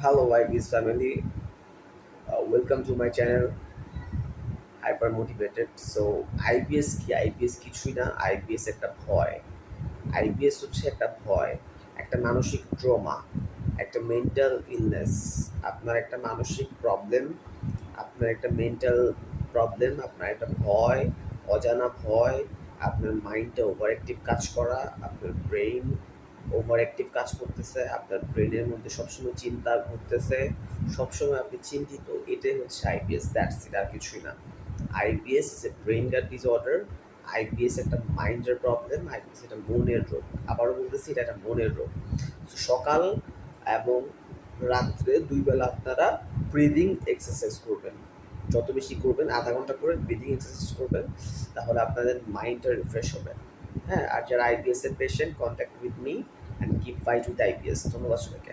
Hello, IBS family. Uh, welcome to my channel. Hyper motivated. So, IBS কি IBS কিছুই না IBS একটা ভয় IBS হচ্ছে একটা ভয় একটা মানসিক ট্রমা একটা মেন্টাল ইলনেস আপনার একটা মানসিক প্রবলেম আপনার একটা মেন্টাল প্রবলেম আপনার একটা ভয় অজানা ভয় আপনার মাইন্ডটা ওভার অ্যাক্টিভ কাজ করা আপনার ব্রেইন ওভার অ্যাক্টিভ কাজ করতেছে, আপনার ব্রেনের মধ্যে সবসময় চিন্তা ঘুরতেছে, সবসময় আপনি চিন্তিত, এটাই হচ্ছে আইবিএস দ্যাটস ইট আর কিছুই না। IBS is a brain gut disorder IBS একটা মাইন্ডের প্রবলেম আইবিএস একটা মনের রোগ, আবারও বলতেছি এটা একটা মনের রোগ। সকাল এবং রাত্রে দুই বেলা আপনারা ব্রিদিং এক্সারসাইজ করবেন। যত বেশি করবেন, আধা ঘণ্টা করে ব্রিদিং এক্সারসাইজ করবেন, তাহলে আপনাদের মাইন্ডটা রিফ্রেশ হবে। হ্যাঁ আর যারা আইবিএস এর patient contact with me and keep to with IBS ধন্যবাদ সবাইকে।